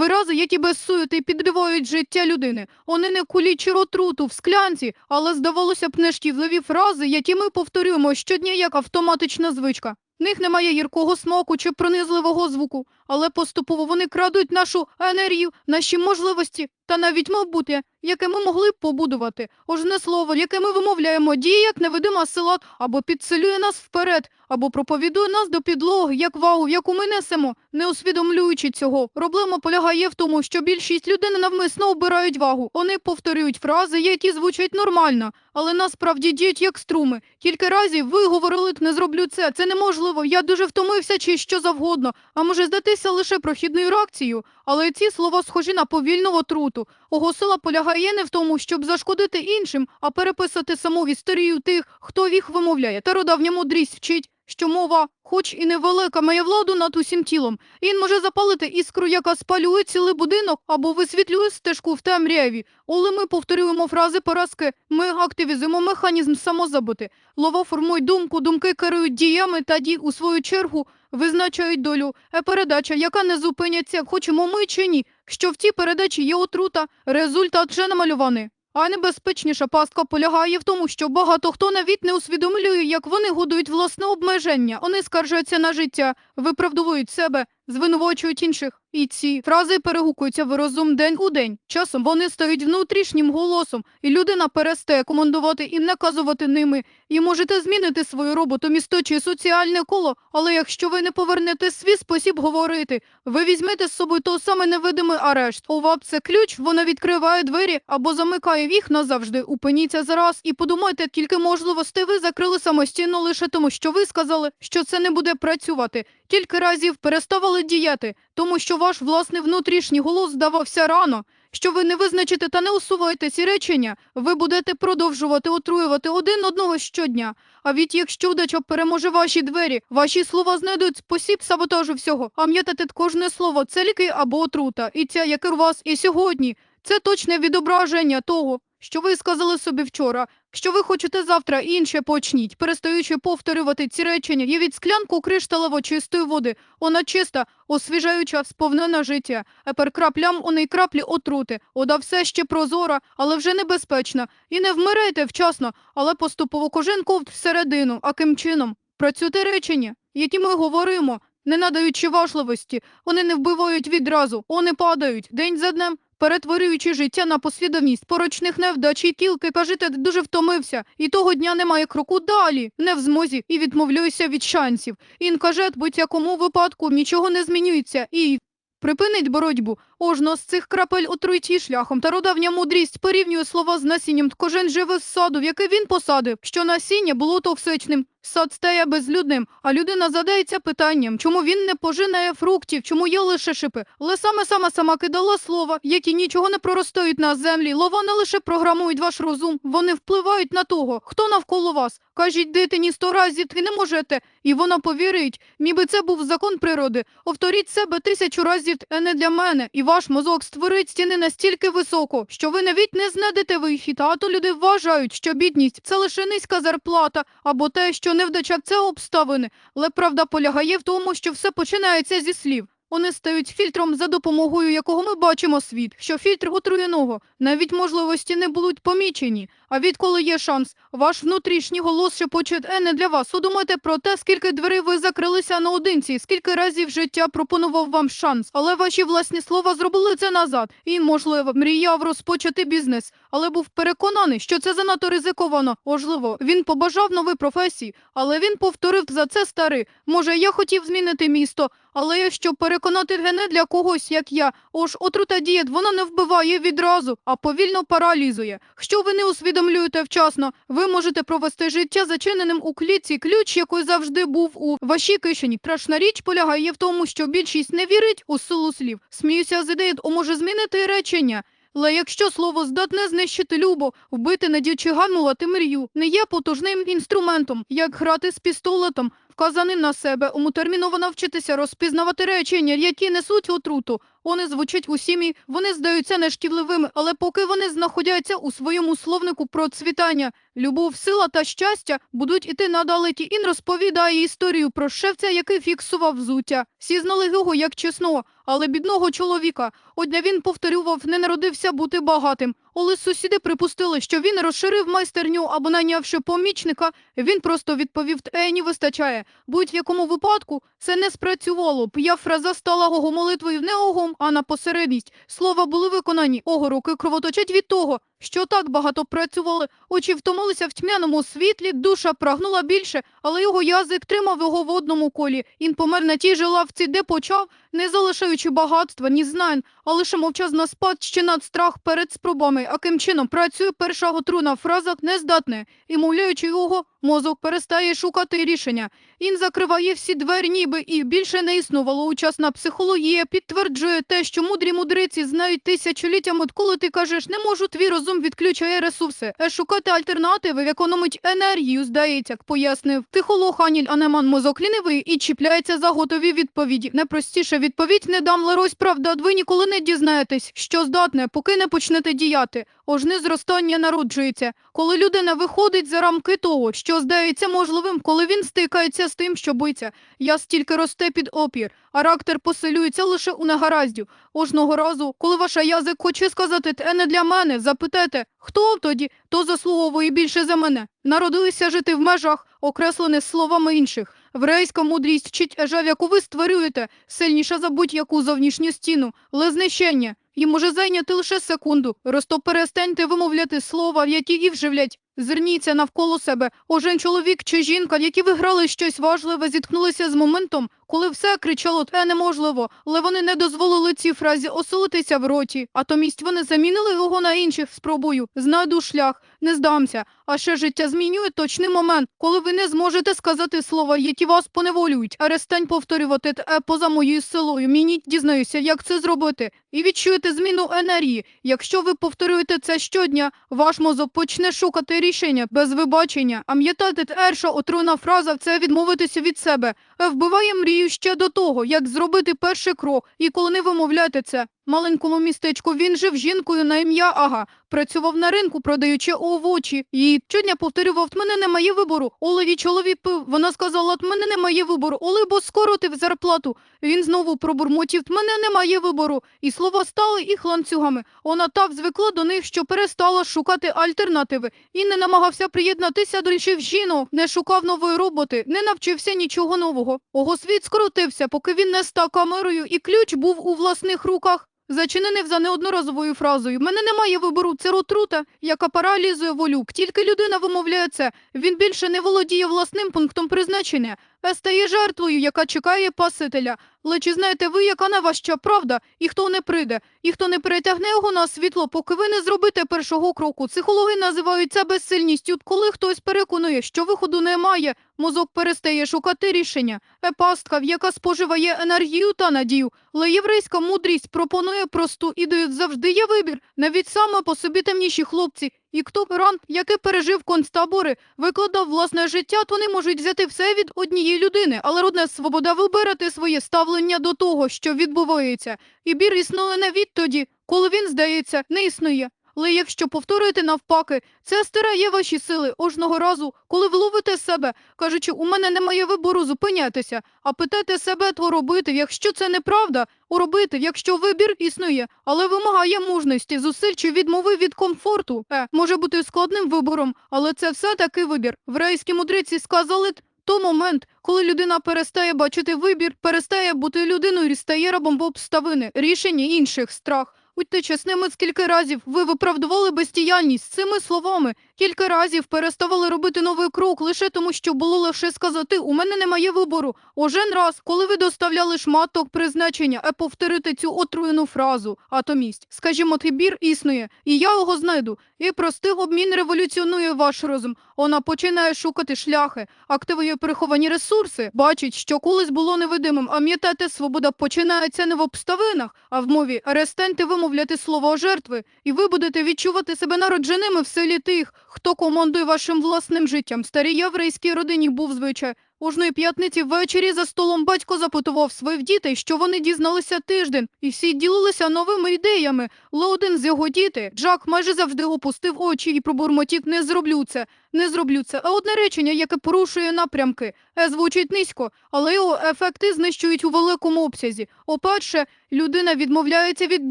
Вирази, які без суєти підривають життя людини. Вони не кулічі отруту в склянці, але здавалося б нешкідливі фрази, які ми повторюємо щодня як автоматична звичка. В них немає гіркого смаку чи пронизливого звуку, але поступово вони крадуть нашу енергію, наші можливості та навіть майбутнє, яке ми могли б побудувати. Ожне слово, яке ми вимовляємо, діє як невидима сила, або підсилює нас вперед, або проповідує нас до підлоги, як вагу, яку ми несемо, не усвідомлюючи цього. Проблема полягає в тому, що більшість людей навмисно обирають вагу. Вони повторюють фрази, які звучать нормально, але насправді діють як струми. Кілька разів ви говорили, не зроблю це, це неможливо, я дуже втомився чи що завгодно, а може здатися лише прохідною реакцією. Але ці слова схожі на повільну отруту. Ого сила полягає не в тому, щоб зашкодити іншим, а переписати саму історію тих, хто їх вимовляє. Стародавня мудрість вчить, що мова, хоч і невелика, має владу над усім тілом. Він може запалити іскру, яка спалює цілий будинок або висвітлює стежку в темряві. Коли ми повторюємо фрази поразки, ми активізуємо механізм самозабути. Лова формують думку, думки керують діями та дії у свою чергу визначають долю. Е передача, яка не зупиняться, хочемо ми чи ні, що в цій передачі є отрута, результат вже намальований. А найбезпечніша пастка полягає в тому, що багато хто навіть не усвідомлює, як вони годують власне обмеження. Вони скаржаться на життя, виправдовують себе, звинувачують інших. І ці фрази перегукуються в розум день у день. Часом вони стають внутрішнім голосом, і людина перестає командувати і наказувати ними. І можете змінити свою роботу, місто чи соціальне коло, але якщо ви не повернете свій спосіб говорити, ви візьмете з собою той самий невидимий арешт. ОВАП – це ключ, воно відкриває двері або замикає їх назавжди. Упиніться зараз і подумайте, скільки можливостей ви закрили самостійно лише тому, що ви сказали, що це не буде працювати. Кілька разів переставали діяти, тому що ваш власний внутрішній голос здавався рано. Що ви не визначите та не усуваєте ці речення, ви будете продовжувати отруювати один одного щодня. А від якщо удача переможе ваші двері, ваші слова знайдуть спосіб саботажу всього. Пам'ятайте кожне слово, це ліки або отрута, і ця, як і у вас і сьогодні. Це точне відображення того, що ви сказали собі вчора. Що ви хочете завтра інше почніть, перестаючи повторювати ці речення, є від склянку кришталево чистої води. Вона чиста, освіжаюча, сповнена життя. Епер краплям у неї краплі отрути. Вода все ще прозора, але вже небезпечна. І не вмирайте вчасно, але поступово кожен ковт всередину. А ким чином? Працюйте речення, які ми говоримо, не надаючи важливості. Вони не вбивають відразу, вони падають день за днем. Перетворюючи життя на послідовність порочних невдач і кілки, кажете, дуже втомився, і того дня немає кроку далі, не в змозі, і відмовляюся від шансів. Він каже, будь-якому випадку нічого не змінюється, і припинить боротьбу. Ожно з цих крапель отруйті шляхом. Та родавня мудрість порівнює слова з насінням. Кожен живе з саду, в який він посадив, що насіння було токсичним. Сад стає безлюдним, а людина задається питанням, чому він не пожинає фруктів, чому є лише шипи. Але саме сама сама кидала слова, які нічого не проростають на землі. Лова не лише програмують ваш розум, вони впливають на того, хто навколо вас. Кажіть дитині сто разів, ти не можете, і вона повірить, ніби це був закон природи. Повторіть себе тисячу разів, а не для мене. І ваш мозок створить стіни настільки високо, що ви навіть не знайдете вихід. А то люди вважають, що бідність це лише низька зарплата або те, що невдача це обставини. Але правда полягає в тому, що все починається зі слів. Вони стають фільтром, за допомогою якого ми бачимо світ, що фільтр отруєного, навіть можливості не будуть помічені. А відколи є шанс, ваш внутрішній голос шепоче «Е, не для вас. Удумайте про те, скільки дверей ви закрилися наодинці, скільки разів життя пропонував вам шанс. Але ваші власні слова зробили це назад. І, можливо, мріяв розпочати бізнес, але був переконаний, що це занадто ризиковано. Можливо, він побажав нової професії, але він повторив за це старий. Може, я хотів змінити місто, але щоб переконати гене для когось, як я. Ож отрута дієт, вона не вбиває відразу, а повільно паралізує. Що ви не усвідомлюєте вчасно, ви можете провести життя зачиненим у клітці, ключ, який завжди був у вашій кишені. Страшна річ полягає в тому, що більшість не вірить у силу слів. Сміюся з ідеї, о може змінити речення. Але якщо слово здатне знищити любо, вбити надію чи ганувати мрію, не є потужним інструментом, як грати з пістолетом, вказаним на себе, уму терміново навчитися розпізнавати речення, які несуть отруту, Вони звучать у сім'ї, вони здаються нешкідливими, але поки вони знаходяться у своєму словнику процвітання, любов, сила та щастя будуть іти надалеті. Він розповідає історію про шевця, який фіксував взуття. Всі знали його як чесного, але бідного чоловіка. Одня він повторював, не народився бути багатим. Але сусіди припустили, що він розширив майстерню або найнявши помічника, він просто відповів «Ені вистачає». Будь-якому випадку це не спрацювало. П'я фраза стала гого молитвою не огом, а на посередність. Слова були виконані. Ого, руки кровоточать від того, що так багато працювали. Очі втомилися в тьмяному світлі, душа прагнула більше, але його язик тримав його в одному колі. Він помер на тій же лавці, де почав, не залишаючи багатства, ні знань, а лише мовчазна спадщина страх перед спробами. А ким чином працює перша отруна фраза нездатне, і мовляючи його, мозок перестає шукати рішення. Він закриває всі двері, ніби і більше не існувало. Учасна психологія підтверджує те, що мудрі мудриці знають тисячоліттями, коли ти кажеш, не можу, твій розум відключає ресурси. Е, шукати альтернативи, економить енергію, здається, як пояснив. Психолог Аніль Анеман мозок лінивий і чіпляється за готові відповіді. Найпростіше відповідь не дам Ларось, правда, ви ніколи не дізнаєтесь, що здатне, поки не почнете діяти. Ожни зростання народжується. Коли людина виходить за рамки того, що здається можливим, коли він стикається з тим, що боїться, я стільки росте під опір, характер посилюється лише у негараздю. Кожного разу, коли ваша язик хоче сказати «те не для мене, запитайте, хто тоді, то заслуговує більше за мене. Народилися жити в межах, окреслених словами інших. Врейська мудрість вчить ежа, в яку ви створюєте, сильніша за будь-яку зовнішню стіну, але знищення. І може зайняти лише секунду. Росто перестаньте вимовляти слова, які і вживлять. Зверніться навколо себе. Ожен чоловік чи жінка, які виграли щось важливе, зіткнулися з моментом, коли все кричало «те неможливо», але вони не дозволили цій фразі оселитися в роті. А томість вони замінили його на інших спробою. Знайду шлях, не здамся. А ще життя змінює точний момент, коли ви не зможете сказати слова, які вас поневолюють. Перестань повторювати те поза моєю силою. Мені дізнаюся, як це зробити. І відчуєте зміну енергії. Якщо ви повторюєте це щодня, ваш мозок почне шукати рішення без вибачення. А м'ятати перша отруйна фраза це відмовитися від себе. Е, Вбиває мрію ще до того, як зробити перший крок. І коли не вимовляти це. Маленькому містечку він жив жінкою на ім'я Ага. Працював на ринку, продаючи овочі. І щодня повторював, «Т мене немає вибору. Олеві чоловік пив. Вона сказала, «Т мене немає вибору. Оле, бо скоротив зарплату. Він знову пробурмотів, «Т мене немає вибору. І слова стали їх ланцюгами. Вона так звикла до них, що перестала шукати альтернативи. І не намагався приєднатися до інших жінок, не шукав нової роботи, не навчився нічого нового. Ого світ скоротився, поки він не став камерою, і ключ був у власних руках. Зачинений за неодноразовою фразою мене немає вибору, це ротрута, яка паралізує волюк. Тільки людина вимовляє це. Він більше не володіє власним пунктом призначення, а стає жертвою, яка чекає пасителя. Але чи знаєте ви, яка найважча правда, і хто не прийде, і хто не перетягне його на світло, поки ви не зробите першого кроку? Психологи називають це безсильністю, коли хтось переконує, що виходу немає, мозок перестає шукати рішення. Е пастка, в яка споживає енергію та надію. Але єврейська мудрість пропонує просту ідею завжди є вибір, навіть саме по собі темніші хлопці. І хто пиран, який пережив концтабори, викладав власне життя, то не можуть взяти все від однієї людини, але родна свобода вибирати своє ставлення до того, що відбувається. І бір існує не відтоді, коли він, здається, не існує. Але якщо повторюєте навпаки, це стирає ваші сили кожного разу, коли ви ловите себе, кажучи, у мене немає вибору зупинятися, а питайте себе, то робити, якщо це неправда, уробити, якщо вибір існує, але вимагає мужності, зусиль чи відмови від комфорту. Е, може бути складним вибором, але це все таки вибір. В рейській мудриці сказали то момент, коли людина перестає бачити вибір, перестає бути людиною і стає рабом в обставини, рішення інших страх. Будьте чесними, скільки разів ви виправдували бездіяльність цими словами, кілька разів переставали робити новий крок лише тому, що було лише сказати «у мене немає вибору». Ожен раз, коли ви доставляли шматок призначення, а повторити цю отруєну фразу, атомість. Скажімо, тибір існує, і я його знайду. І простий обмін революціонує ваш розум. Вона починає шукати шляхи, активує приховані ресурси, бачить, що колись було невидимим, а м'ятати свобода починається не в обставинах, а в мові. Арестаньте вимовляти слово жертви, і ви будете відчувати себе народженими в селі тих, хто командує вашим власним життям. Старій єврейській родині був звичай. Кожної п'ятниці ввечері за столом батько запитував своїх дітей, що вони дізналися тиждень, і всі ділилися новими ідеями. Але один з його дітей, Джак, майже завжди опустив очі і пробурмотів «не зроблю це, не зроблю це». А одне речення, яке порушує напрямки. Е звучить низько, але його ефекти знищують у великому обсязі. По-перше, людина відмовляється від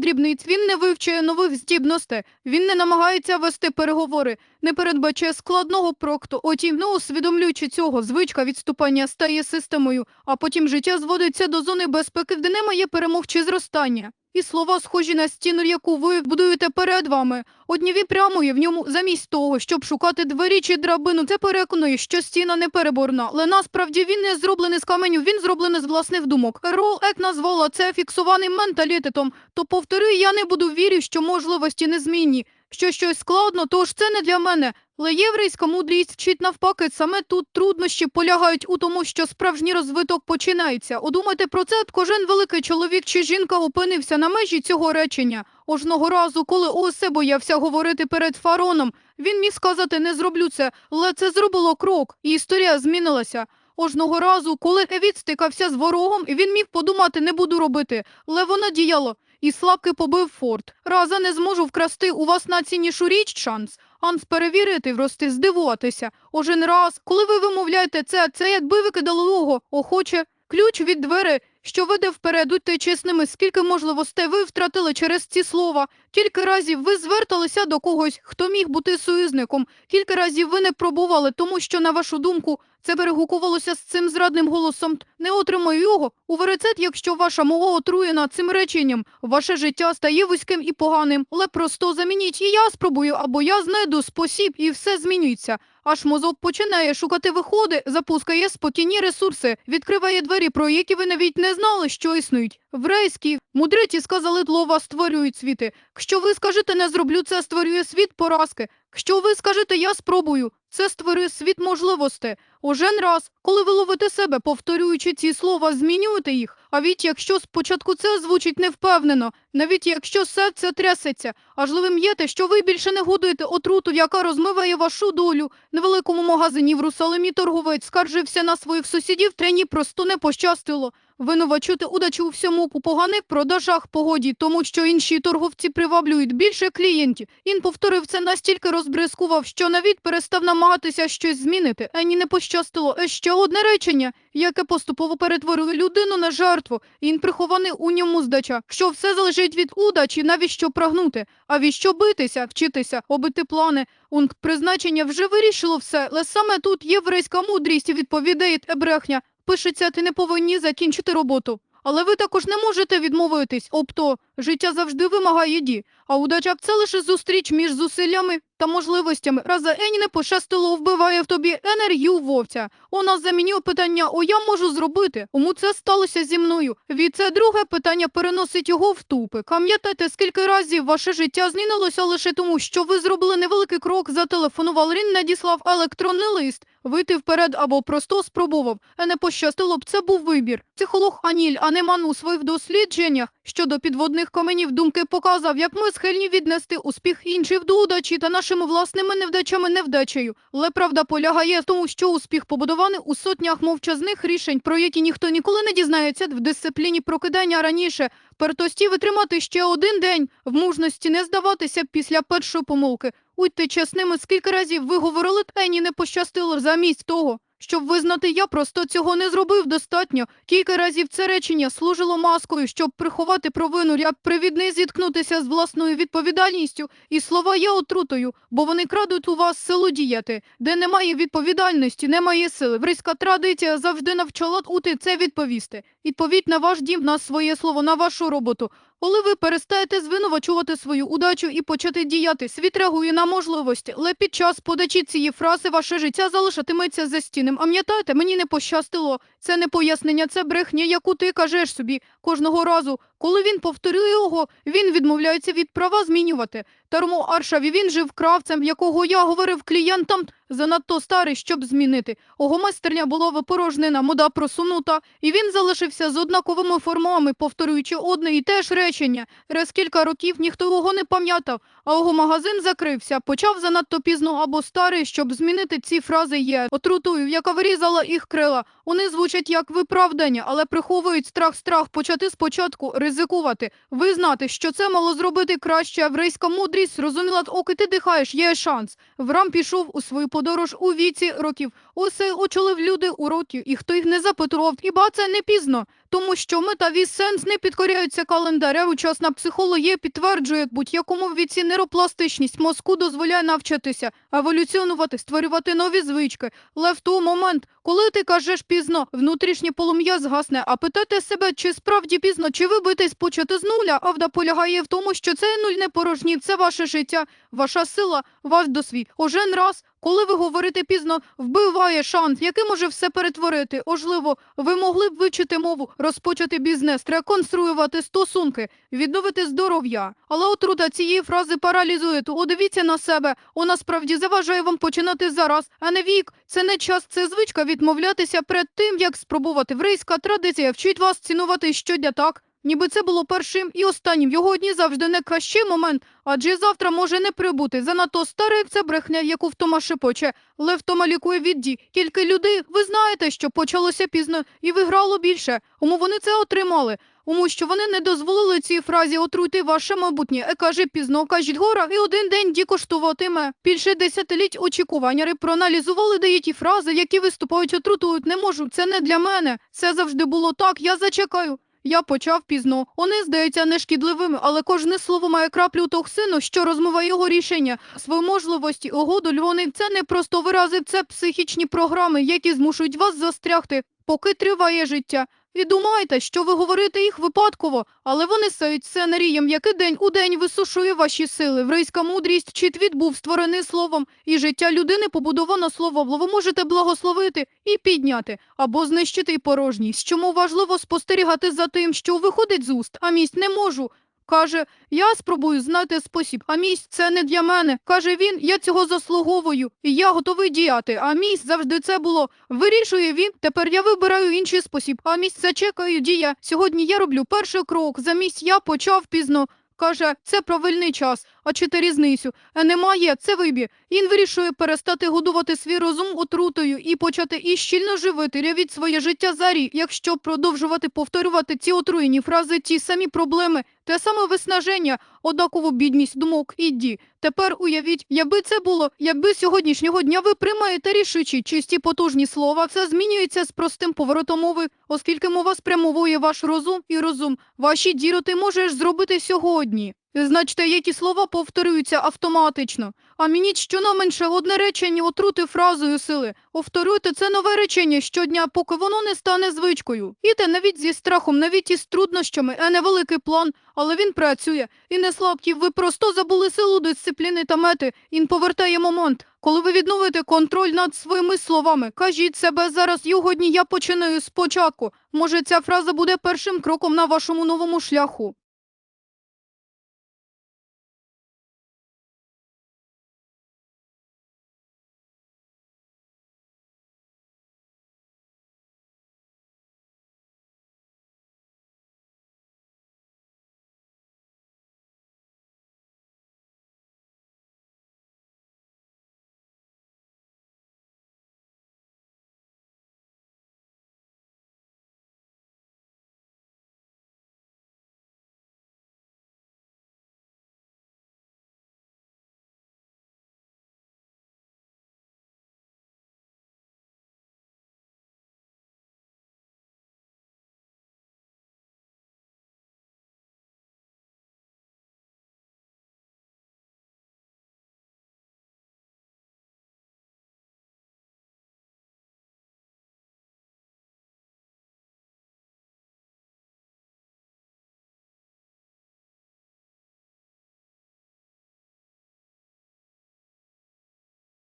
дрібниць, він не вивчує нових здібностей, він не намагається вести переговори, не передбачає складного прокту. Отім, не усвідомлюючи цього, звичка відступання стає системою, а потім життя зводиться до зони безпеки, де немає перемог чи зростання. І слова схожі на стіну, яку ви будуєте перед вами. Одніві прямує в ньому замість того, щоб шукати двері чи драбину. Це переконує, що стіна не переборна. Але насправді він не зроблений з каменю, він зроблений з власних думок. Рол Ек назвала це фіксованим менталітетом. То повтори, я не буду вірю, що можливості незмінні. Що щось складно, тож це не для мене. Але єврейська мудрість вчить навпаки, саме тут труднощі полягають у тому, що справжній розвиток починається. Одумайте про це, кожен великий чоловік чи жінка опинився на межі цього речення. Ожного разу, коли Осе боявся говорити перед фароном, він міг сказати «не зроблю це», але це зробило крок, і історія змінилася. Ожного разу, коли Евід стикався з ворогом, він міг подумати «не буду робити», але воно діяло. І слабки побив форт. Раза не зможу вкрасти у вас найціннішу річ шанс. Анс перевірити, врости, здивуватися. Ожен раз, коли ви вимовляєте це, це якби ви кидали охоче. Ключ від двері, що веде вперед, будьте чесними, скільки можливостей ви втратили через ці слова. Кілька разів ви зверталися до когось, хто міг бути союзником. Кілька разів ви не пробували, тому що, на вашу думку, це перегукувалося з цим зрадним голосом. Не отримаю його. У верецет, якщо ваша мова отруєна цим реченням, ваше життя стає вузьким і поганим. Але просто замініть, і я спробую, або я знайду спосіб, і все змінюється. Аж мозок починає шукати виходи, запускає спокійні ресурси, відкриває двері, про які ви навіть не знали, що існують. Врейські мудриці сказали, тлова створюють світи. Якщо ви скажете не зроблю це, створює світ поразки. Якщо ви скажете я спробую, це створює світ можливостей. Ожен раз, коли ви ловите себе, повторюючи ці слова, змінюєте їх. А від якщо спочатку це звучить невпевнено, навіть якщо серце трясеться, важливим є те, що ви більше не годуєте отруту, яка розмиває вашу долю. В невеликому магазині в Русалимі торговець скаржився на своїх сусідів, трені просто не пощастило. Винувачити удачу у всьому у поганих продажах погоді, тому що інші торговці приваблюють більше клієнтів. Він повторив це настільки розбризкував, що навіть перестав намагатися щось змінити. Ені не пощастило. Е, Ще одне речення, яке поступово перетворило людину на жертву. Він прихований у ньому здача. Що все залежить від удачі, навіщо прагнути, а віщо битися, вчитися, обити плани. Ункт призначення вже вирішило все, але саме тут єврейська мудрість відповідає брехня. Пишеться, ти не повинні закінчити роботу. Але ви також не можете відмовитись, обто життя завжди вимагає ді, а удача це лише зустріч між зусиллями та можливостями. Раза Ені не пощастило вбиває в тобі енергію вовця. У нас замінює питання, о я можу зробити. Кому це сталося зі мною? Від це друге питання переносить його в тупик. Пам'ятайте, скільки разів ваше життя змінилося лише тому, що ви зробили невеликий крок, зателефонував, він надіслав електронний лист. Вийти вперед або просто спробував. А не пощастило б, це був вибір. Психолог Аніль Анеман у своїх дослідженнях щодо підводних каменів думки показав, як ми схильні віднести успіх інших до удачі та нашими власними невдачами невдачею. Але правда полягає в тому, що успіх побудований у сотнях мовчазних рішень, про які ніхто ніколи не дізнається в дисципліні прокидання раніше. Пертості витримати ще один день, в мужності не здаватися після першої помилки. Будьте чесними, скільки разів ви говорили, Ені не пощастило замість того. Щоб визнати, я просто цього не зробив достатньо. Кілька разів це речення служило маскою, щоб приховати провину, як привідний зіткнутися з власною відповідальністю, і слова є отрутою, бо вони крадуть у вас силу діяти. Де немає відповідальності, немає сили. Вризька традиція завжди навчала ути це відповісти. Відповідь на ваш дім, на своє слово, на вашу роботу. Коли ви перестаєте звинувачувати свою удачу і почати діяти, світ реагує на можливості, але під час подачі цієї фрази ваше життя залишатиметься застінним. Пам'ятаєте, мені не пощастило. Це не пояснення, це брехня, яку ти кажеш собі кожного разу, Коли він повторює його, він відмовляється від права змінювати. Тому Аршаві він жив кравцем, якого я говорив клієнтам, занадто старий, щоб змінити. Ого майстерня була випорожнена, мода просунута, і він залишився з однаковими формами, повторюючи одне і те ж речення. Раз кілька років ніхто його не пам'ятав, а його магазин закрився, почав занадто пізно або старий, щоб змінити ці фрази є отрутою, яка вирізала їх крила. Вони звучать як виправдання, але приховують страх страх почати спочатку ризикувати, визнати, що це мало зробити краще. Єврейська мудрість зрозуміла, оки ти дихаєш, є шанс. Врам пішов у свою подорож у віці років. Усе очолив люди у роті, і хто їх не запитував, хіба це не пізно? Тому що ми та вісь сенс не підкоряються календаря. Учасна психологія підтверджує, будь-якому віці нейропластичність мозку дозволяє навчатися, еволюціонувати, створювати нові звички. Але в той момент, коли ти кажеш пізно, внутрішнє полум'я згасне, а питати себе, чи справді пізно, чи ви битесь почати з нуля, правда полягає в тому, що це нуль не порожній, це ваше життя, ваша сила, ваш досвід. Ожен раз, коли ви говорите пізно, вбиває шанс, який може все перетворити. Можливо, ви могли б вивчити мову, розпочати бізнес, реконструювати стосунки, відновити здоров'я. Але отрута цієї фрази паралізує. То Удивіться на себе. Вона справді заважає вам починати зараз, а не вік. Це не час, це звичка відмовлятися перед тим, як спробувати. Врейська традиція вчить вас цінувати щодня так. Ніби це було першим і останнім. Його дні завжди найкращий момент, адже завтра може не прибути. Занадто старе, як це брехня, яку втома шепоче. Лев втома лікує від дій. Кілька людей, ви знаєте, що почалося пізно і виграло більше. Тому вони це отримали. Тому що вони не дозволили цій фразі отрути ваше майбутнє. Е, каже пізно, кажіть гора, і один день ді коштуватиме. Більше десятиліть очікування. Проаналізували деякі фрази, які виступають отрутують. Не можу. Це не для мене. Це завжди було так. Я зачекаю. Я почав пізно. Вони здаються нешкідливими, але кожне слово має краплю токсину, що розмиває його рішення, свої можливості, угоду. Вони це не просто вирази, це психічні програми, які змушують вас застрягти, поки триває життя. І думайте, що ви говорите їх випадково, але вони сають сценарієм, який день у день висушує ваші сили. Врейська мудрість чи твіт був створений словом, і життя людини побудовано словом. Ви можете благословити і підняти, або знищити порожність. Чому важливо спостерігати за тим, що виходить з уст, а місць не можу. Каже, я спробую знати спосіб, а місць це не для мене. Каже він, я цього заслуговую, і я готовий діяти. А місць завжди це було. Вирішує він. Тепер я вибираю інший спосіб. А місць зачекаю дія. Сьогодні я роблю перший крок. Замість я почав пізно. Каже, це правильний час, а чи ти різницю? Е, немає, це вибір. Він вирішує перестати годувати свій розум отрутою і почати і щільно живити, рявіть своє життя за рік. Якщо продовжувати повторювати ці отруєні фрази, ті самі проблеми, те саме виснаження, однакову бідність думок і дій. Тепер уявіть, якби це було, якби сьогоднішнього дня ви приймаєте рішучі, чисті потужні слова, це змінюється з простим поворотом мови, оскільки мова спрямовує ваш розум і розум. Ваші діри ти можеш зробити сьогодні. Значить, які слова повторюються автоматично. А мені щонайменше одне речення отрути фразою сили. Повторюйте це нове речення щодня, поки воно не стане звичкою. Іде навіть зі страхом, навіть із труднощами, а не великий план, але він працює. І не слабкі, ви просто забули силу дисципліни та мети. Він повертає момент. Коли ви відновите контроль над своїми словами, кажіть себе зараз сьогодні я починаю спочатку. Може, ця фраза буде першим кроком на вашому новому шляху.